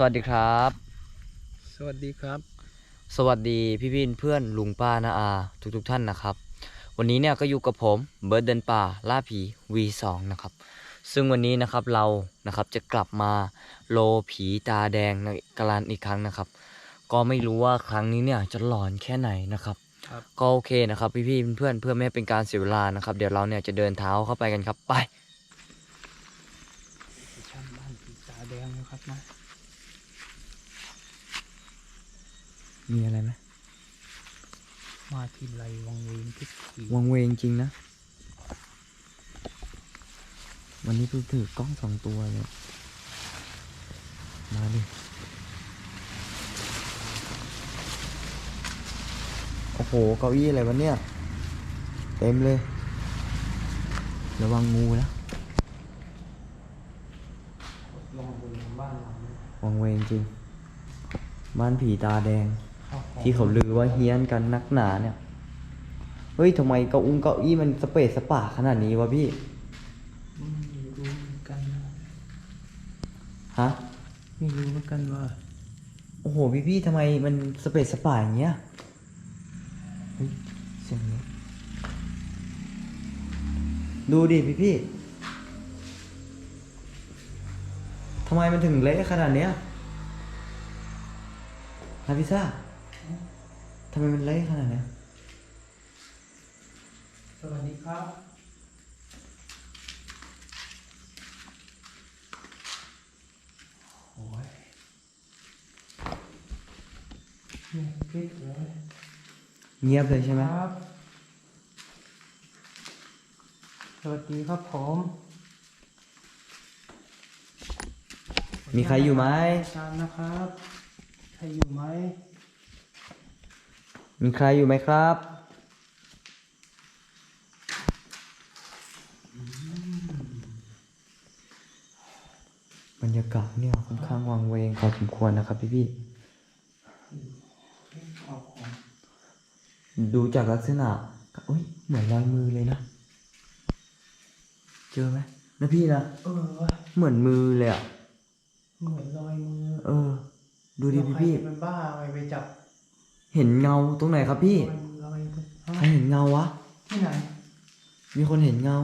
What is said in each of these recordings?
สวัสดีครับ สวัสดีครับ สวัสดีพี่พี่เพื่อนลุงป้านาอา ทุกทุกๆท่านนะครับ วันนี้เนี่ยก็อยู่กับผมเบิร์ดเดินป่าล่าผี V2 นะครับ ซึ่งวันนี้นะครับเรานะครับจะกลับมาโลผีตาแดงในกาลานอีกครั้งนะครับ ก็ไม่รู้ว่าครั้งนี้เนี่ยจะหลอนแค่ไหนนะครับครับก็โอเคนะครับพี่พี่ๆเพื่อนๆเพื่อไม่ให้เป็นการเสียเวลานะครับ เดี๋ยวเราเนี่ยจะเดินเท้าเข้าไปกันครับไปช่างบ้านปีตาแดงนะครับนะ มีอะไรไหมมาทีไรวังเวงทุกทีวังเวงจริงนะ วันนี้เพิ่งถือกล้องสองตัวเลย มาดิ โอ้โห เก้าอี้อะไรวะเนี่ย เต็มเลย ระวังงูนะลงบนบ้านหลังนี้วังเวงจริง บ้านผีตาแดงข้าวของ ที่เขาลือว่าเฮี้ยนกันนักหนาเนี่ย เฮ้ยทำไมเก้าอุ้งเก้าอี้มันสเปซสปาขนาดนี้วะพี่ไม่รู้เหมือนกันนะฮะไม่รู้เหมือนกันว่า โอ้โหพี่พี่ๆทำไมมันสเปซสปาอย่างเงี้ยเฮ้ยเสียงนี้ดูดิพี่พี่ๆทำไมมันถึงเละขนาดเนี้ยฮะพิซซ่า ทำไมมันเละขนาดเนี้ยสวัสดีครับ โอ้ยเนี่ยปิดเลยเงียบเลยใช่ไหมครับ สวัสดีครับผม มีใครอยู่ไหมอาจารย์นะครับ ใครอยู่ไหม มีใครอยู่ไหมครับ บรรยากาศเนี่ยค่อนข้างวังเวงพอสมควรนะครับพี่พี่เอาของๆดูจากลักษณะอุ้ยเหมือนรอยมือเลยนะ เจอไหมนะพี่นะเออวะเหมือนมือเลยอะเหมือนรอยมือ เออ ดูดิพี่พี่แล้วใครจะเป็นบ้าอะไรไปจับๆ เห็นเงาตรงไหนครับพี่รอยมือรอยมือฮะใครเห็นเงาวะ ที่ไหนมีคนเห็นเงา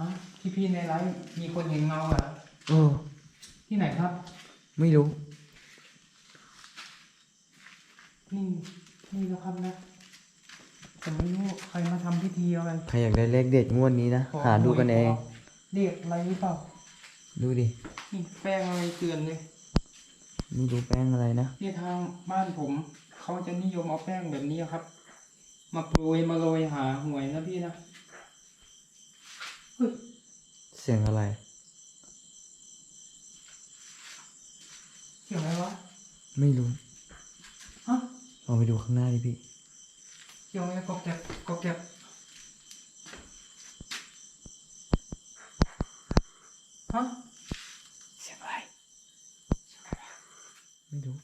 ฮะที่พี่ในไลฟ์มีคนเห็นเงาเหรอเออ ที่ไหนครับ ไม่รู้ นี่นี่นะครับนะผมไม่รู้ใครมาทำพิธีอะไรใครอยากได้เลขเด็ดงวดนี้นะ ขอหาดูกันเอง เรียกอะไรหรือเปล่าดูดิ นี่แป้งอะไรเตือนเลย ไม่รู้แป้งอะไรนะเนี่ยทางบ้านผม เขาจะนิยมเอาแป้งแบบนี้ครับ มาโปรยมาโรยหาหวยนะพี่นะเฮ้ยเสียงอะไรเกี่ยวอะไรวะไม่รู้ฮะลองไปดูข้างหน้าดิพี่เกี่ยวอะไรกอบแก็บกอบแก็บฮะเสียงอะไรไม่รู้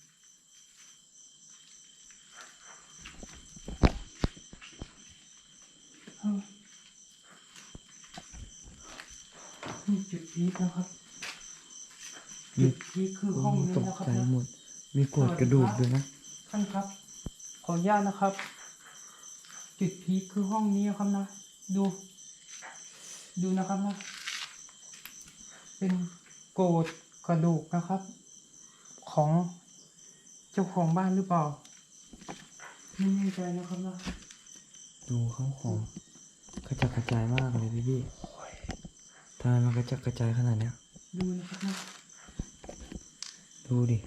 เออนี่จุด พีคนะครับจุดพีคคือห้องนี้ตกนะครับใจนะหมด มีกรวดกระดูกด้วยนะ ท่านครับ ขออนุญาตนะครับ จุดพีคคือห้องนี้ครับนะ ดู ดูนะครับนะ เป็นโกรธกระดูกนะครับ ของเจ้าของบ้านหรือเปล่าไม่แน่ใจนะครับนะ ดูเขาของกระจัดกระจายมากเลยพี่พี่ ทำไมมันกระจัดกระจายขนาดเนี้ย ดูนะครับนะดูดิ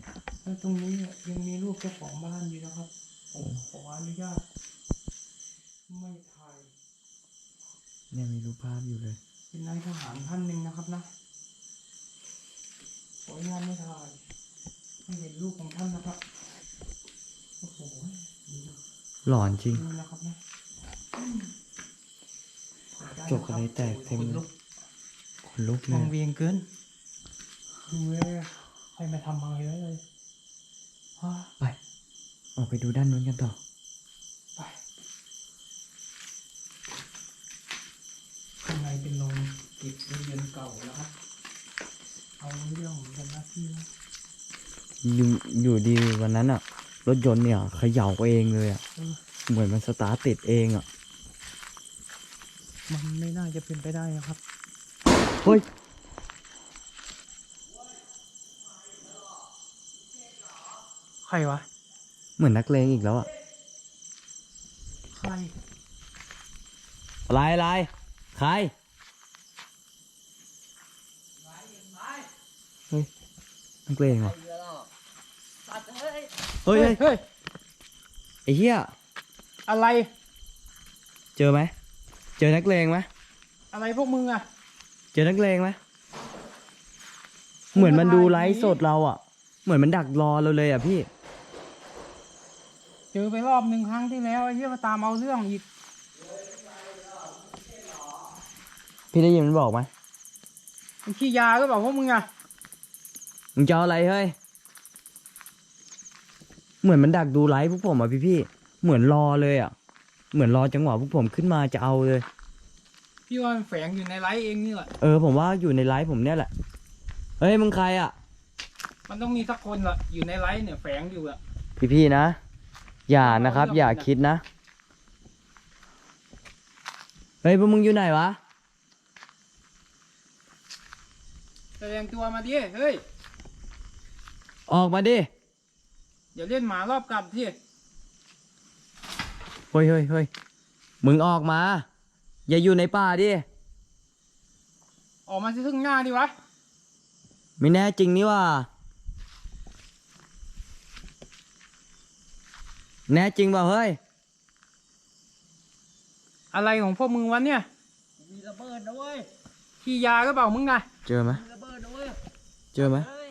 แล้วตรงนี้เนี่ยยังมีรูปเจ้าของบ้านอยู่นะครับผมขออนุญาต ไม่ถ่าย เนี่ยมีรูปภาพอยู่เลย เป็นนายทหารท่านหนึ่งนะครับนะ ขออนุญาตไม่ถ่ายให้เห็นรูปของท่านนะครับ โอ้โหหลอนจริง ดูนะครับนะจกอะไรแตกเต็มขนลุกข นลุกเลวัยงเวียงเกินดูเลยใครมาทำอะไรไว้เลยฮะไป ออกไปดูด้านนู้นกันต่อ ไปข้างในเป็นโรงเก็บเรือนเก่านะครับเอาเรื่องเหมือนกันนะพี่นะอยู่อยู่ดีวันนั้นอะรถยนต์เนี่ยเขย่าเองเลยอะเหมือนมันสตาร์ทติดเองอะมันไม่น่าจะเป็นไปได้นะครับเฮ้ยใครวะ เหมือนนักเลงอีกแล้วอะใคร อะไรอะไรใครเฮ้ยนักเลงเหรอเฮ้ยเฮ้ยเฮ้ยไอ้เหี้ยอะไร เจอไหมเจอนักเลงไหมอะไรพวกมึงอะเจอนักเลงไหมเหมือนมันดูไลฟ์สดเราอะเหมือนมันดักรอเราเลยอะพี่ เจอไปรอบหนึ่งครั้งที่แล้วไอ้เหี้ยมาตามเอาเรื่องอีก พี่ได้ยินมันบอกไหมมันขี้ยาก็บอกพวกมึงอะมึงจะเอาอะไรเฮ้ย เหมือนมันดักดูไลฟ์พวกผมอะพี่พี่ๆเหมือนรอเลยอะ เหมือนรอจังหวะพวกผมขึ้นมาจะเอาเลย พี่ว่ามันแฝงอยู่ในไลฟ์เองนี่แหละ เออผมว่าอยู่ในไลฟ์ผมเนี่ยแหละเฮ้ยมึงใครอะ มันต้องมีสักคนละอยู่ในไลฟ์เนี่ยแฝงอยู่อะพี่พี่ๆนะ อย่านะครับ อย่าคิดนะ เฮ้ยพวกมึงอยู่ไหนวะ แสดงตัวมาดิเฮ้ยออกมาดิ อย่าเล่นหมารอบกลับที่เฮ้ยเฮ้ยเฮ้ยมึงออกมา อย่าอยู่ในป่าดิ ออกมาที่ซึ่งหน้าดิวะ ไม่แน่จริงนี่ว่า แน่จริงเปล่าเฮ้ย อะไรของพวกมึงวะเนี่ย มีระเบิดนะเว้ยขี้ยาก็เปล่ามึงนะเจอไหมมีระเบิดนะเว้ยเจอไหมเฮ้ย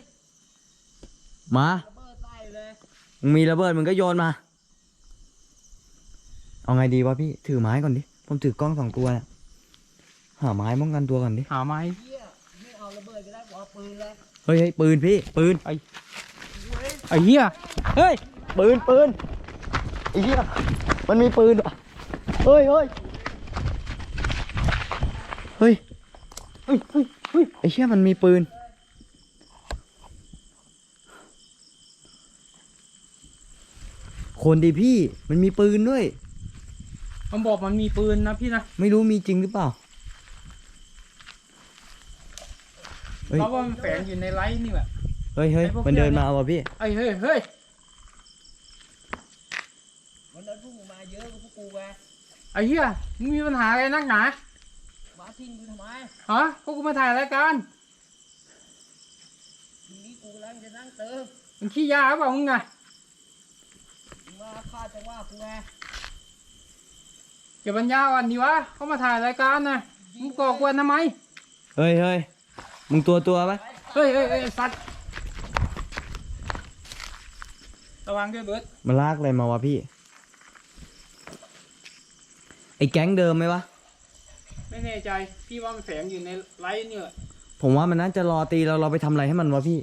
มาระเบิดใส่เลยมึงมีระเบิดมึงก็โยนมา เอาไงดีวะพี่ ถือไม้ก่อนดิ ผมถือกล้องสองตัวเนี่ยหาไม้ป้องกันตัวก่อนดิหาไม้เฮียไม่เอาระเบิดก็ได้บอกเอาปืนเลยเฮ้ยเฮ้ยปืนพี่ปืนไอ้เหี้ยเฮ้ยปืนปืนไอ้เหี้ยมันมีปืนว่ะเฮ้ยเฮ้ยเฮ้ยเฮ้ยเฮ้ยเฮ้ยไอ้เหี้ยมันมีปืนคนดีพี่มันมีปืนด้วย มันบอกมันมีปืนนะพี่นะไม่รู้มีจริงหรือเปล่าเฮ้ยเพราะว่ามันแฝงอยู่ในไลฟ์นี่แหละ เฮ้ยเฮ้ยไอ้พวกมันเดินเหี้ยมาเอาว่ะพี่ไอ้เฮ้ยเฮ้ยวันนั้นพวกมึงมาเยอะกว่าพวกกูไงไอ้เหี้ยมึงมีปัญหาอะไรนักหนามาทิ้งกูทำไมฮะพวกกูมาถ่ายรายการทีนี้กูกำลังจะนั่งเติมมึงขี้ยาหรือเปล่ามึงนะมึงมาฆ่าจังว่ากูไง เก็บปัญญาอ่อนดีวะเขามาถ่ายรายการนะมึงก่อกวนทำไมเฮ้ยเฮ้ยมึงตัวตัวไหมเฮ้ยเฮ้ยเฮ้ยไอ้สัตว์ระวังด้วยเบิร์ดมันลากอะไรมาวะพี่ ไอ้แก๊งเดิมไหมวะ ไม่แน่ใจ พี่ว่ามันแฝงอยู่ในไลฟ์นี่แหละผมว่ามันน่าจะรอตีเราเราไปทำอะไรให้มันวะพี่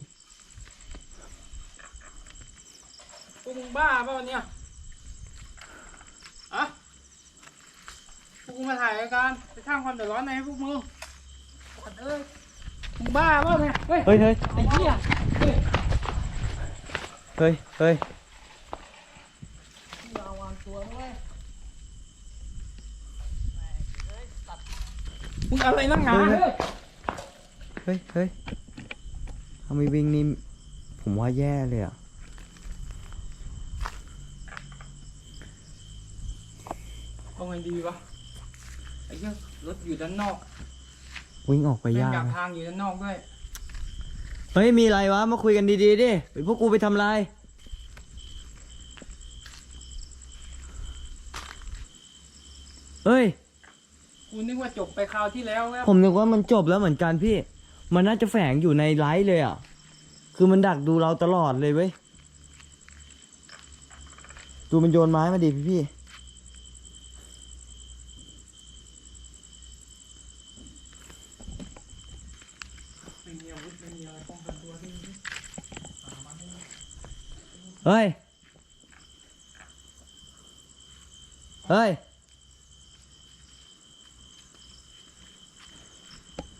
พวกมึงบ้าเปล่าเนี่ยอะพวกกู มาถ่ายรายการไปสร้างความเดือดร้อนในให้พวกมึงสัตว์เอ้ยมึงบ้าเปล่าเนี่ยเฮ้ยเฮ้ยเฮ้ยไอ้เหี้ยเฮ้ยเฮ้ยเฮ้ยมึงระวังตัวนะเว้ยมึงอะไรนักหนาเฮ้ยเฮ้ยเฮ้ยทำไมวิ่งนี่ผมว่าแย่เลยอะเอาไงดีวะไอ้เหี้ยรถอยู่ด้านนอกวิ่งออกไปแม่งยากดักนะ ทางอยู่ด้านนอกด้วย เฮ้ย มีอะไรวะ มาคุยกันดีๆดิไปพวกกูไปทำอะไรเฮ้ย กูนึกว่าจบไปคราวที่แล้วแล้วผมนึกว่ามันจบแล้วเหมือนกันพี่ มันน่าจะแฝงอยู่ในไลฟ์เลยอะ คือมันดักดูเราตลอดเลยเว้ย ดูมันโยนไม้มาดิพี่พี่ ไม่มีอาวุธไม่มีอะไรป้องกันตัวที่นี่เฮ้ย เฮ้ย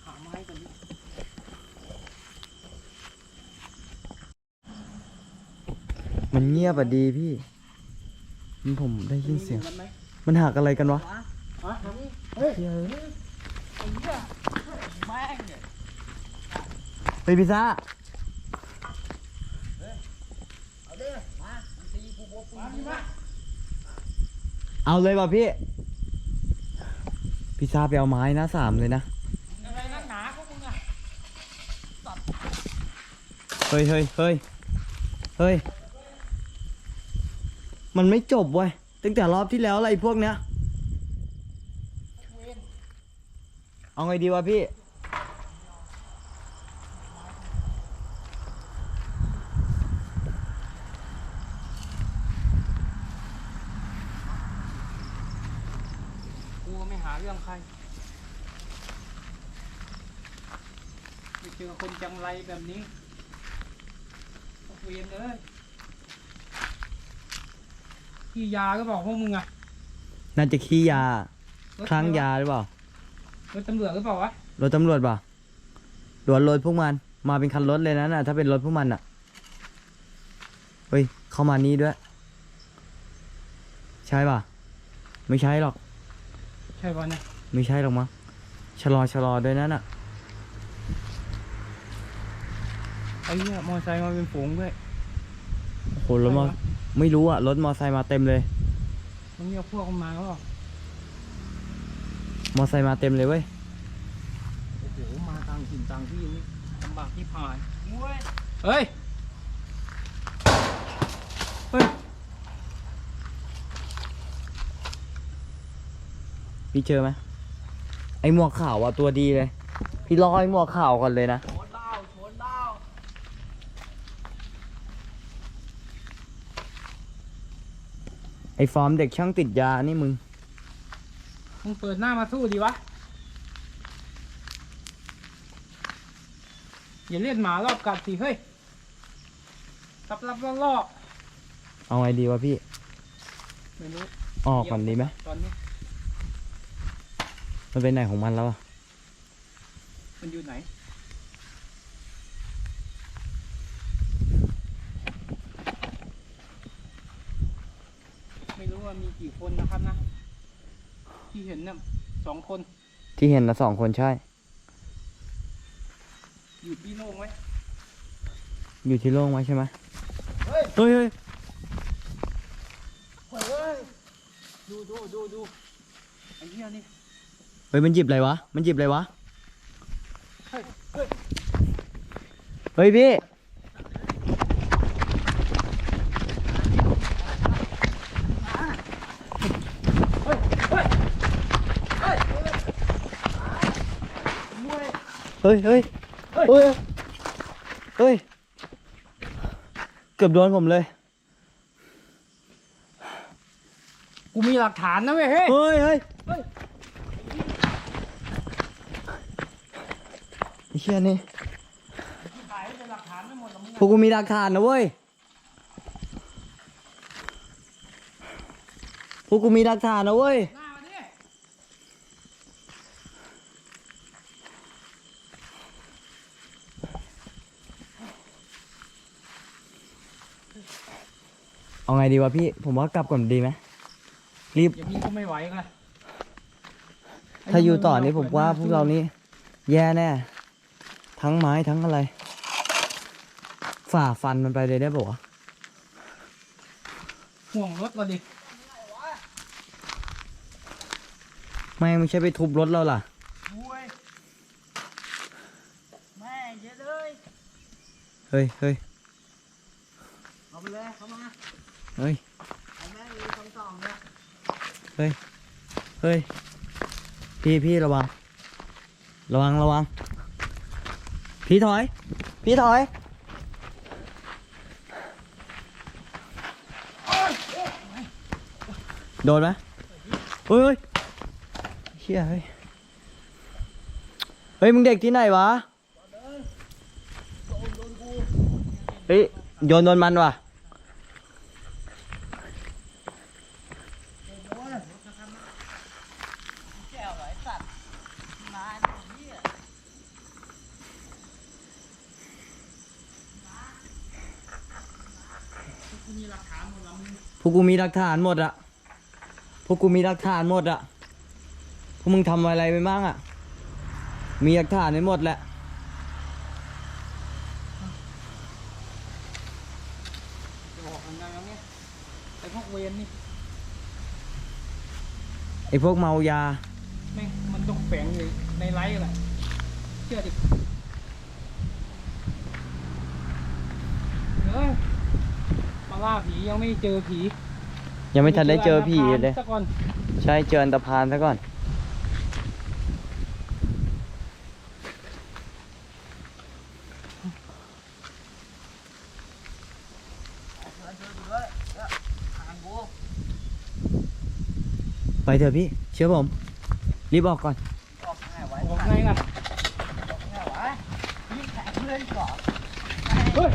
หาไม้ก่อนดิมันเงียบอะดีพี่มันผมได้ยินเสียง มันไหมมันหักอะไรกันวะ ฮะเฮ้ยเฮ้ยไอ้เหี้ยแม่งเนี่ย เฮ้ยพิซซ่าเอาเลยป่ะพี่ พิซซ่าไปเอาไม้นะสามเลยนะเฮ้ยเฮ้ยเฮ้ยเฮ้ย มันไม่จบเว้ย ตั้งแต่รอบที่แล้วอะไรพวกเนี้ย เอาไงดีวะพี่ กูก็ไม่ หาเรื่องใครไปเจอคนจังไรแบบนี้ตกเวียนเลยพี่ยาก็บอกพวกมึงอะน่าจะขี้ยารถคลั่งยาหรือเปล่า รถตำรวจก็เปล่าวะรถตำรวจเปล่าหรวรถพวกมัน มาเป็นคันรถเลยนะน่ะ ถ้าเป็นรถพวกมันอะเฮ้ย เข้ามานี่ด้วย ใช่ป่ะ ไม่ใช่หรอกใช่ป่ะเนี่ยไม่ใช่หรอกมั้งชะลอชะลอด้วยนั่นอะไอ้เนี่ยมอไซค์มาเป็นฝูงด้วยโอ้โหรถมอไม่รู้อะรถมอไซค์มาเต็มเลยมันมีพวกมันมาก็บอกมอไซค์มาเต็มเลยเว้ยโอ้โหมาต่างถิ่นต่างที่นี่ลำบากที่ผ่านมวยเฮ้ย เฮ้ย พี่เจอไหมไอหมวกขาวอะตัวดีเลย พี่รอไอหมวกขาวก่อนเลยนะชนดาวชนดาวไอฟอร์มเด็กช่างติดยานี่มึง มึงเปิดหน้ามาสู้ดีวะ อย่าเล่นหมารอบกัดสิเฮ้ยรับรับล่อล่อเอาไงดีวะพี่ ไม่รู้ออกก่อนดีไหมตอนนี้ มันเป็นไหนของมันแล้วอะมันอยู่ไหน ไม่รู้ว่ามีกี่คนนะครับนะ ที่เห็นเนี่ยสองคน ที่เห็นนะสองคนใช่ อยู่ที่โล่งไว้ อยู่ที่โล่งไว้ใช่ไหมเฮ้ย เฮ้ยเฮ้ยเฮ้ยดูดูดูดูไอ้เหี้ยนี่เฮ้ยมันหยิบอะไรวะ มันหยิบอะไรวะ เฮ้ยเฮ้ยเฮ้ยพี่เฮ้ยเฮ้ยมวยเฮ้ยเฮ้ยเฮ้ยเฮ้ย เฮ้ย เกือบโดนผมเลย กูมีหลักฐานนะเว้ยเฮ้ย เฮ้ยเฮ้ย เฮ้ย ไอ้เชี่ยนี่ ถ่ายให้เป็นหลักฐานไม่หมดหร อกมึงพวกกูมีหลักฐานนะเว้ยพวกกูมีหลักฐานนะเว้ยหน้ามาดิเอาไงดีวะพี่ ผมว่ากลับก่อนดีไหมรีบอย่างนี้ก็ไม่ไหวกันถ้าอยู่ต่อนี่ผมว่าพวกเรานี่แย่แน่ ทั้งไม้ทั้งอะไร ฝ่าฟันมันไปเลยได้ปะวะห่วงรถเราดิไม่ไม่ใช่ไปทุบรถเราล่ะมวยแม่งเยอะเลยเฮ้ยเฮ้ยเอาไปเลยเข้ามาเฮ้ยเอาแม่งเลยสองสองเนี่ยเฮ้ยเฮ้ยพี่พี่ระวัง ระวังระวัง พี่ถอย พี่ถอย โดนไหมเฮ้ยเฮียเฮ้ย เฮ้ย มึงเด็กที่ไหนวะ เฮ้ย โยนโดนมันว่ะ แก้วไหลสัตว์นานไอ้เหี้ย กูมีห พว กกูมีหลักฐานหมดอะพวกกูมีหลักฐานหมดอะพวกมึงทำอะไรไปบ้างอะมีหลักฐานในหมดแหละจะบอกยังไงวะเนี่ยไอ้พวกเวรนี่ไอ้พวกเมายาแม่งมันต้องแฝงอยู่ในไลฟ์แหละเชื่อดิเอ้ยมา ล่าผียังไม่เจอผียังไม่ทันได้เจอผีเลยซะก่อนใช่เจออันตรพานซะก่อน ไปเถอะพี่ เชื่อผม รีบออกก่อนออกง่ายไว้ออกไงล่ะออกง่ายไว้ยิ่งแข็งเพื่อนก่อนเฮ้ย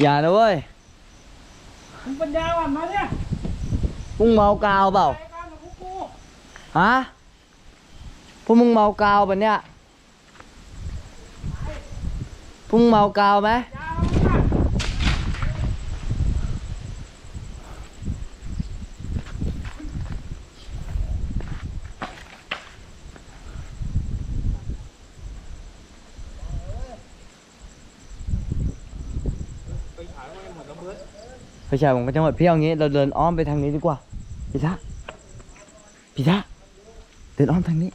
อย่านะเว้ยมึงปัญญาอ่อนมาเนี่ยพวกมึงเมากาวเปล่า ไปบ้านของพวกกูฮะ พวกมึงเมากาวปะเนี่ย พวกมึงเมากาวไหม ยาวมาก ไปถ่ายไว้หมดแล้วเบิร์ดไฟฉายผมก็จะหมดพี่เอางี้เราเดินอ้อมไปทางนี้ดีกว่าพี่ทะพี่ทะเดินอ้อมทางนี้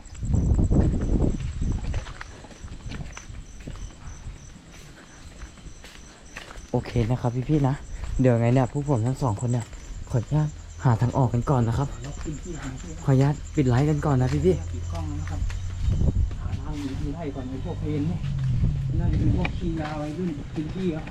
โอเคนะครับพี่ๆนะ เดี๋ยวไงเนี่ยพวกผมทั้งสองคนเนี่ยขออนุญาตหาทางออกกันก่อนนะครับแล้วปิดที่หาที่ขออนุญาตปิดไลฟ์กันก่อนนะพี่ปิดกล้องนะครับหาทางหนีไล่ก่อนไอ้พวกเพลนนี่น่าจะเป็นพวกขี้ยาไวัยรุ่นกินขี้ครับ